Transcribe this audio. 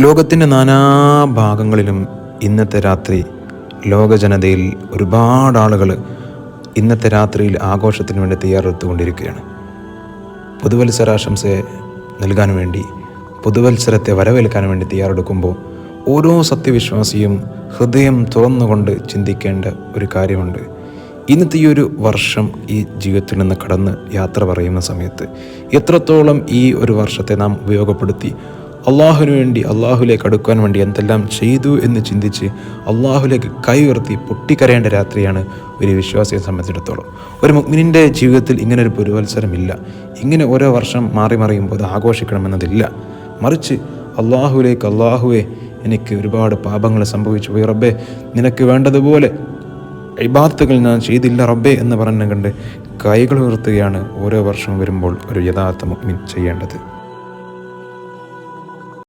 ലോകത്തിന്റെ നാനാഭാഗങ്ങളിലും ഇന്നത്തെ രാത്രി ലോക ജനതയിൽ ഒരുപാട് ആളുകൾ ഇന്നത്തെ രാത്രിയിൽ ആഘോഷത്തിന് വേണ്ടി തയ്യാറെടുത്തുകൊണ്ടിരിക്കുകയാണ്. പുതുവത്സരാശംസയെ നൽകാൻ വേണ്ടി പുതുവത്സരത്തെ വരവേൽക്കാൻ വേണ്ടി തയ്യാറെടുക്കുമ്പോൾ ഓരോ സത്യവിശ്വാസിയും ഹൃദയം തുറന്നുകൊണ്ട് ചിന്തിക്കേണ്ട ഒരു കാര്യമുണ്ട്. ഇന്നത്തെ ഈ ഒരു വർഷം ഈ ജീവിതത്തിൽ നിന്ന് കടന്ന് യാത്ര പറയുന്ന സമയത്ത് എത്രത്തോളം ഈ ഒരു വർഷത്തെ നാം ഉപയോഗപ്പെടുത്തി അള്ളാഹുവിന് വേണ്ടി അള്ളാഹുലേക്ക് അടുക്കാൻ വേണ്ടി എന്തെല്ലാം ചെയ്തു എന്ന് ചിന്തിച്ച് അള്ളാഹുലേക്ക് കൈ ഉയർത്തി പൊട്ടിക്കരയേണ്ട രാത്രിയാണ് ഒരു വിശ്വാസിയെ സംബന്ധിച്ചിടത്തോളം. ഒരു മുഗ്മിനിന്റെ ജീവിതത്തിൽ ഇങ്ങനെ ഒരു പുരുവത്സരമില്ല ഇങ്ങനെ ഓരോ വർഷം മാറി മറിയുമ്പോൾ അത് ആഘോഷിക്കണമെന്നതില്ല. മറിച്ച് അള്ളാഹുലേക്ക് അള്ളാഹുവെ എനിക്ക് ഒരുപാട് പാപങ്ങൾ സംഭവിച്ചു പോയി റബ്ബെ. നിനക്ക് വേണ്ടതുപോലെ ഇബാത്തുകൾ ഞാൻ ചെയ്തില്ല റബ്ബെ എന്ന് പറഞ്ഞു കണ്ട് കൈകൾ ഉയർത്തുകയാണ് ഓരോ വർഷം വരുമ്പോൾ ഒരു യഥാർത്ഥ മുഗ്മിൻ ചെയ്യേണ്ടത്.